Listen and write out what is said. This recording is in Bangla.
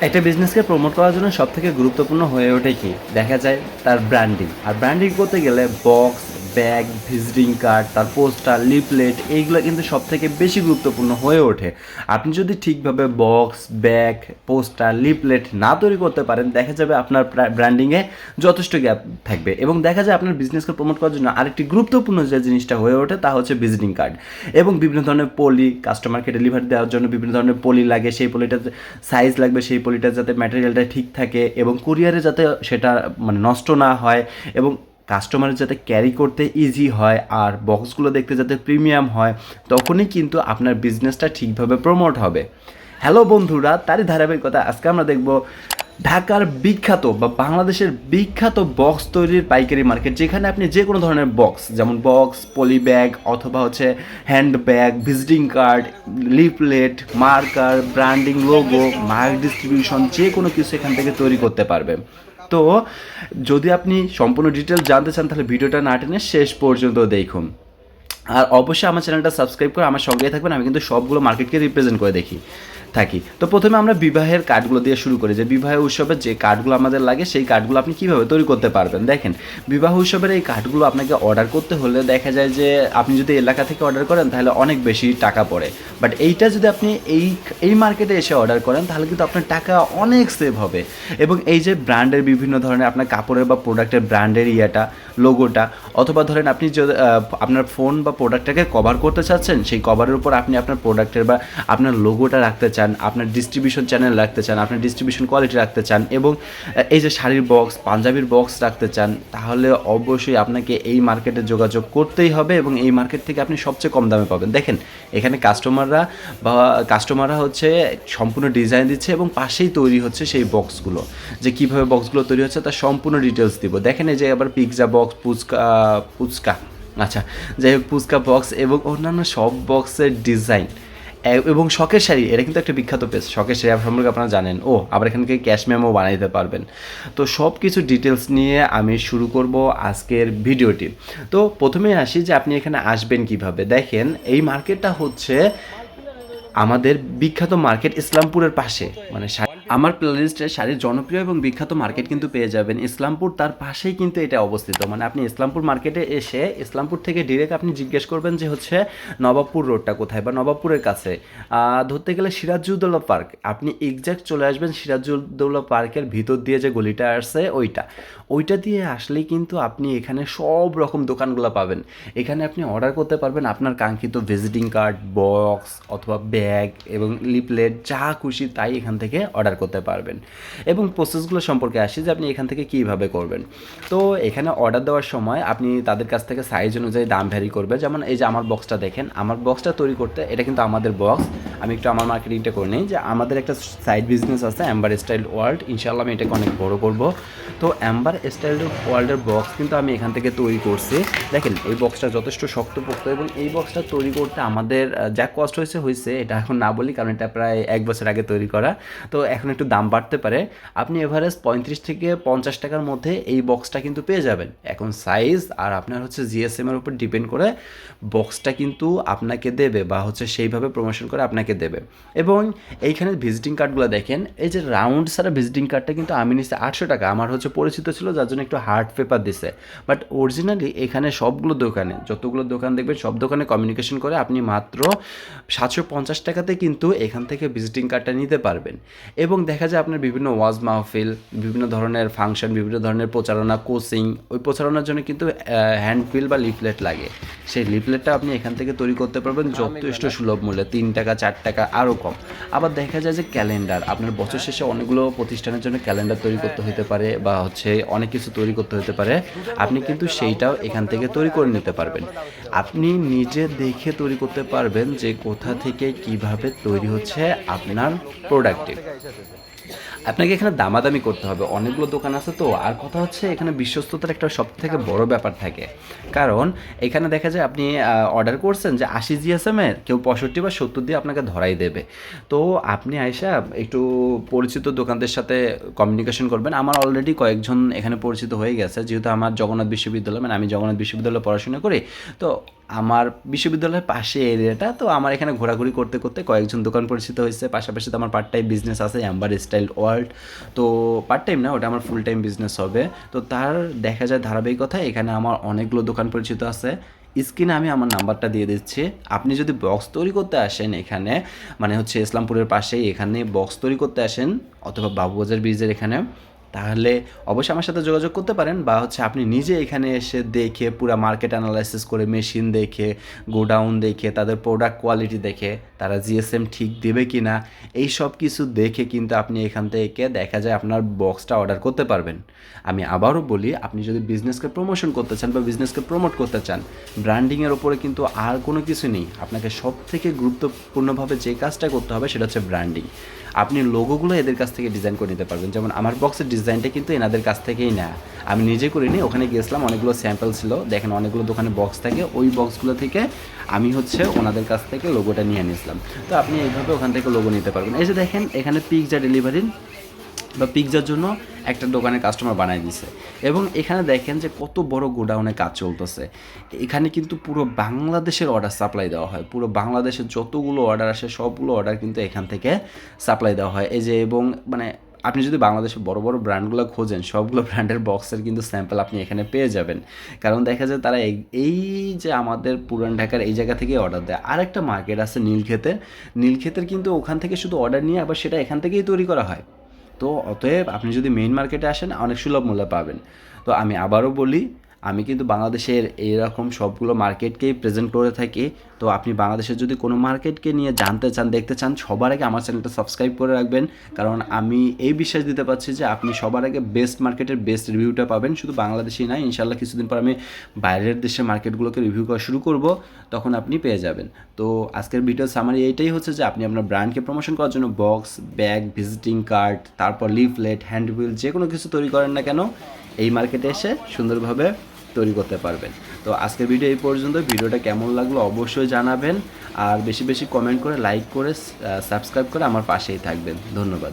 একটা বিজনেসকে প্রমোট করার জন্য সবথেকে গুরুত্বপূর্ণ হয়ে ওঠে কি? দেখা যায় তার ব্র্যান্ডিং আর ব্র্যান্ডিং করতে গেলে বক্স ব্যাগ ভিজিটিং কার্ড তার পোস্টার লিফলেট এইগুলো কিন্তু সব থেকে বেশি গুরুত্বপূর্ণ হয়ে ওঠে। আপনি যদি ঠিকভাবে বক্স ব্যাগ পোস্টার লিফলেট না তৈরি করতে পারেন, দেখা যাবে আপনার ব্র্যান্ডিংয়ে যথেষ্ট গ্যাপ থাকবে এবং দেখা যায় আপনার বিজনেসকে প্রমোট করার জন্য আরেকটি গুরুত্বপূর্ণ যে জিনিসটা হয়ে ওঠে, তা হচ্ছে ভিজিটিং কার্ড এবং বিভিন্ন ধরনের পলি কাস্টমারকে ডেলিভারি দেওয়ার জন্য বিভিন্ন ধরনের পলি লাগে, সেই পলিটার সাইজ লাগবে, সেই পলিটা যাতে ম্যাটেরিয়ালটা ঠিক থাকে এবং কুরিয়ারে যাতে সেটা মানে নষ্ট না হয় এবং কাস্টমারের যাতে ক্যারি করতে ইজি হয় আর বক্সগুলো দেখতে যাতে প্রিমিয়াম হয়, তখনই কিন্তু আপনার বিজনেসটা ঠিকভাবে প্রমোট হবে। হ্যালো বন্ধুরা, তারই ধারাবাহিকতা, আজকে আমরা দেখব ঢাকার বিখ্যাত বা বাংলাদেশের বিখ্যাত বক্স তৈরির পাইকারি মার্কেট যেখানে আপনি যে কোনো ধরনের বক্স যেমন বক্স পলি ব্যাগ অথবা হচ্ছে hand bag visiting card leaflet marker branding logo mark distribution যে কোনো কিছু এখান থেকে তৈরি করতে পারবে। তো যদি আপনি সম্পূর্ণ ডিটেল জানতে চান তাহলে ভিডিওটা না টেনে শেষ পর্যন্ত দেখুন। আর অবশ্যই আমার চ্যানেলটা সাবস্ক্রাইব করে আমার সঙ্গেই থাকবেন, আমি কিন্তু সবগুলো মার্কেটকে রিপ্রেজেন্ট করে দেখি, থাকি। তো প্রথমে আমরা বিবাহের কার্ডগুলো দিয়ে শুরু করি, যে বিবাহ উৎসবে যে কার্ডগুলো আমাদের লাগে, সেই কার্ডগুলো আপনি কীভাবে তৈরি করতে পারবেন? দেখেন, বিবাহ উৎসবের এই কার্ডগুলো আপনাকে অর্ডার করতে হলে দেখা যায় যে আপনি যদি এলাকা থেকে অর্ডার করেন, তাহলে অনেক বেশি টাকা পড়ে। বাট এইটা যদি আপনি এই এই মার্কেটে এসে অর্ডার করেন, তাহলে কিন্তু আপনার টাকা অনেক সেভ হবে। এবং এই যে ব্র্যান্ডের বিভিন্ন ধরনের আপনার কাপড়ের বা প্রোডাক্টের ব্র্যান্ডের ইয়েটা লোগোটা অথবা ধরেন আপনি যদি আপনার ফোন বা প্রোডাক্টটাকে কভার করতে চাচ্ছেন, সেই কভারের উপর আপনি আপনার প্রোডাক্টের বা আপনার লোগোটা রাখতে চান, আপনার ডিস্ট্রিবিউশন চ্যানেল রাখতে চান, আপনার ডিস্ট্রিবিউশন কোয়ালিটি রাখতে চান এবং এই যে শাড়ির বক্স পাঞ্জাবির বক্স রাখতে চান, তাহলে অবশ্যই আপনাকে এই মার্কেটে যোগাযোগ করতেই হবে এবং এই মার্কেট থেকে আপনি সবচেয়ে কম দামে পাবেন। দেখেন, এখানে কাস্টমাররা বা কাস্টমাররা হচ্ছে সম্পূর্ণ ডিজাইন দিচ্ছে এবং পাশেই তৈরি হচ্ছে সেই বক্সগুলো যে কীভাবে বক্সগুলো তৈরি হচ্ছে তার সম্পূর্ণ ডিটেলস দিব। দেখেন এই যে আবার পিৎজা বক্স পুচকা পুচকা আচ্ছা যাই হোক পুচকা বক্স এবং অন্যান্য সব বক্সের ডিজাইন এবং শখের শাড়ি, এটা কিন্তু একটা বিখ্যাত পেজ শখের শাড়ি সম্পর্কে আপনারা জানেন। ও, আবার এখান থেকে ক্যাশ মেমো বানাইতে পারবেন। তো সব কিছু ডিটেলস নিয়ে আমি শুরু করব আজকের ভিডিওটি। তো প্রথমে আসি যে আপনি এখানে আসবেন কীভাবে। দেখেন, এই মার্কেটটা হচ্ছে আমাদের বিখ্যাত মার্কেট ইসলামপুরের পাশে। মানে আমার প্লেলিস্টে শাড়ির জনপ্রিয় এবং বিখ্যাত মার্কেট কিন্তু পেয়ে যাবেন। ইসলামপুর তার পাশেই কিন্তু এটা অবস্থিত। মানে আপনি ইসলামপুর মার্কেটে এসে ইসলামপুর থেকে ডিরেক্ট আপনি জিজ্ঞেস করবেন যে হচ্ছে নবাবপুর রোডটা কোথায় বা নবাবপুরের কাছে। ধরতে গেলে সিরাজউদ্দৌলা পার্ক আপনি এক্স্যাক্ট চলে আসবেন সিরাজউদ্দৌলা পার্কের ভিতর দিয়ে যে গলিটা আসছে ওইটা। ওইটা দিয়ে আসলেই কিন্তু আপনি এখানে সব রকম দোকানগুলো পাবেন। এখানে আপনি অর্ডার করতে পারবেন আপনার কাঙ্ক্ষিত ভিজিটিং কার্ড বক্স অথবা ব্যাগ এবং লিপলেট যা খুশি তাই এখান থেকে অর্ডার করতে পারবেন। এবং প্রসেসগুলো সম্পর্কে আসি যে আপনি এখান থেকে কীভাবে করবেন। তো এখানে অর্ডার দেওয়ার সময় আপনি তাদের কাছ থেকে সাইজ অনুযায়ী দাম ভ্যারি করবে। যেমন এই যে আমার বক্সটা দেখেন, আমার বক্সটা তৈরি করতে এটা কিন্তু আমাদের বক্স আমি একটু আমার মার্কেটিংটা করে নিই যে আমাদের একটা সাইড বিজনেস আছে অ্যাম্বার স্টাইল ওয়ার্ল্ড ইনশাল্লাহ আমি এটাকে অনেক বড় করব। তো অ্যাম্বার স্টাইল ওয়ার্ল্ডের বক্স কিন্তু আমি এখান থেকে তৈরি করছি। দেখেন, এই বক্সটা যথেষ্ট শক্তপোক্ত এবং এই বক্সটা তৈরি করতে আমাদের যা কষ্ট হয়েছে হয়েছে। এটা এখন না বলি, কারণ এটা প্রায় এক বছর আগে তৈরি করা। তো এখন একটু দাম বাড়তে পারে, আপনি এভারেজ পঁয়ত্রিশ থেকে পঞ্চাশ টাকার মধ্যে এই বক্সটা কিন্তু পেয়ে যাবেন। এখন সাইজ আর আপনার হচ্ছে জিএসএমের উপর ডিপেন্ড করে বক্সটা কিন্তু আপনাকে দেবে বা হচ্ছে সেইভাবে প্রমোশন করে আপনাকে দেবে। এবং এইখানে ভিজিটিং কার্ডগুলো দেখেন, এই যে রাউন্ড সারা ভিজিটিং কার্ডটা কিন্তু আমি নিচ্ছি আটশো টাকা, আমার হচ্ছে পরিচিত ছিল যার জন্য একটু হার্ড পেপার দিছে। বাট অরিজিনালি এখানে সবগুলো দোকানে, যতগুলো দোকান দেখবেন সব দোকানে কমিউনিকেশন করে আপনি মাত্র সাতশো পঞ্চাশ টাকাতে কিন্তু এখান থেকে ভিজিটিং কার্ডটা নিতে পারবেন। এবং দেখা যায় আপনার বিভিন্ন ওয়াজ মাহফিল বিভিন্ন ধরনের ফাংশন বিভিন্ন ধরনের প্রচারণা কোচিং ওই প্রচারণার জন্য কিন্তু হ্যান্ডবিল বা লিফলেট লাগে। সেই লিফলেটটা আপনি এখান থেকে তৈরি করতে পারবেন যথেষ্ট সুলভ মূল্যে তিন টাকা চার টাকা আরও কম। আবার দেখা যায় যে ক্যালেন্ডার আপনার বছর শেষে অনেকগুলো প্রতিষ্ঠানের জন্য ক্যালেন্ডার তৈরি করতে হতে পারে বা হচ্ছে অনেক কিছু তৈরি করতে হতে পারে। আপনি কিন্তু সেইটাও এখান থেকে তৈরি করে নিতে পারবেন। আপনি নিজে দেখে তৈরি করতে পারবেন যে কোথা থেকে কীভাবে তৈরি হচ্ছে আপনার প্রোডাক্টে আপনাকে এখানে দামাদামি করতে হবে। অনেকগুলো দোকান আছে তো। আর কথা হচ্ছে, এখানে বিশ্বস্ততার একটা সব থেকে বড় ব্যাপার থাকে। কারণ, এখানে দেখা যায় আপনি অর্ডার করছেন যে আশি জিএসএম এর, কেউ পঁয়ষট্টি বা সত্তর দিয়ে আপনাকে ধরাই দেবে। তো আপনি আয়সা একটু পরিচিত দোকানদের সাথে কমিউনিকেশন করবেন। আমার অলরেডি কয়েকজন এখানে পরিচিত হয়ে গেছে। যেহেতু আমার জগন্নাথ বিশ্ববিদ্যালয় মানে আমি জগন্নাথ বিশ্ববিদ্যালয়ে পড়াশোনা করি, তো আমার বিশ্ববিদ্যালয়ের পাশে এরিয়াটা, তো আমার এখানে ঘোরাঘুরি করতে করতে কয়েকজন দোকান পরিচিত হয়েছে। পাশাপাশি তো আমার পার্ট টাইম বিজনেস আছে অ্যাম্বার স্টাইল ওয়ার্ল্ড তো পার্ট টাইম না, ওটা আমার ফুল টাইম বিজনেস হবে। তো তার দেখা যায় ধারাবাহিকতা এখানে আমার অনেকগুলো দোকান পরিচিত আছে। স্ক্রিনে আমি আমার নাম্বারটা দিয়ে দিচ্ছি। আপনি যদি বক্স তৈরি করতে আসেন এখানে মানে হচ্ছে ইসলামপুরের পাশেই এখানে বক্স তৈরি করতে আসেন, অথবা বাবুবাজার ব্রিজের এখানে তাহলে অবশ্যই আমার সাথে যোগাযোগ করতে পারেন বা হচ্ছে আপনি নিজে এখানে এসে দেখে পুরো মার্কেট অ্যানালাইসিস করে মেশিন দেখে গোডাউন দেখে, তাদের প্রোডাক্ট কোয়ালিটি দেখে, তারা জিএসএম ঠিক দেবে কি না এই সব কিছু দেখে কিন্তু আপনি এখান থেকে দেখা যায় আপনার বক্সটা অর্ডার করতে পারবেন। আমি আবারও বলি, আপনি যদি বিজনেসকে প্রমোশন করতে চান বা বিজনেসকে প্রমোট করতে চান ব্র্যান্ডিংয়ের ওপরে কিন্তু আর কোনো কিছু নেই। আপনাকে সব থেকে গুরুত্বপূর্ণভাবে যে কাজটা করতে হবে সেটা হচ্ছে ব্র্যান্ডিং আপনি লোগোগুলো এদের কাছ থেকে ডিজাইন করে নিতে পারবেন। যেমন আমার বক্সের ডিজাইনটা কিন্তু এনাদের কাছ থেকেই নেয়। আমি নিজে করিনি, ওখানে গিয়েছিলাম, অনেকগুলো স্যাম্পল ছিল। দেখেন, অনেকগুলো দোকানে বক্স থাকে। ওই বক্সগুলো থেকে আমি হচ্ছে ওনাদের কাছ থেকে লোগোটা নিয়ে নিয়েছিলাম। তো আপনি এইভাবে ওখান থেকে লোগো নিতে পারবেন। এই যে দেখেন, এখানে পিকজা ডেলিভারি বা পিৎজার জন্য একটা দোকানের কাস্টমার বানাই দিছে। এবং এখানে দেখেন যে কত বড় গোডাউনে কাজ চলতেছে। এখানে কিন্তু পুরো বাংলাদেশের অর্ডার সাপ্লাই দেওয়া হয়। পুরো বাংলাদেশের যতগুলো অর্ডার আসে, সবগুলো অর্ডার কিন্তু এখান থেকে সাপ্লাই দেওয়া হয়। এই যে এবং মানে আপনি যদি বাংলাদেশে বড় বড় ব্র্যান্ডগুলো খোঁজেন, সবগুলো ব্র্যান্ডের বক্সের কিন্তু স্যাম্পল আপনি এখানে পেয়ে যাবেন। কারণ দেখা যায় তারা এই- যে আমাদের পুরান ঢাকার এই জায়গা থেকে অর্ডার দেয়। আরেকটা মার্কেট আছে নীলক্ষেতের। নীলক্ষেতের কিন্তু ওখান থেকে শুধু অর্ডার নিয়ে আবার সেটা এখান থেকেই তৈরি করা হয়। তো অতএব আপনি যদি মেইন মার্কেটে আসেন, অনেক সুলভ মূল্যে পাবেন। তো আমি আবারও বলি আমি কিন্তু বাংলাদেশের এইরকম সবগুলো মার্কেটকেই প্রেজেন্ট করে থাকি। তো আপনি বাংলাদেশের যদি কোনো মার্কেটকে নিয়ে জানতে চান, দেখতে চান, সবার আগে আমার চ্যানেলটা সাবস্ক্রাইব করে রাখবেন। কারণ আমি এই বিশ্বাস দিতে পারছি যে আপনি সবার আগে বেস্ট মার্কেটের বেস্ট রিভিউটা পাবেন। শুধু বাংলাদেশেই নাই ইনশাল্লাহ কিছুদিন পর আমি বাইরের দেশের মার্কেটগুলোকে রিভিউ করা শুরু করব, তখন আপনি পেয়ে যাবেন। তো আজকের ভিডিও সামারি এইটাই হচ্ছে যে আপনি আপনার ব্র্যান্ডকে প্রমোশন করার জন্য বক্স ব্যাগ ভিজিটিং কার্ড তারপর লিফলেট হ্যান্ডবিল যে কোনো কিছু তৈরি করেন না কেন, এই মার্কেটে এসে সুন্দরভাবে তৈরি করতে পারবেন। তো আজকের ভিডিও এই পর্যন্ত ভিডিওটা কেমন লাগল অবশ্যই জানাবেন। আর বেশি বেশি কমেন্ট করে লাইক করে সাবস্ক্রাইব করে আমার পাশেই থাকবেন। ধন্যবাদ।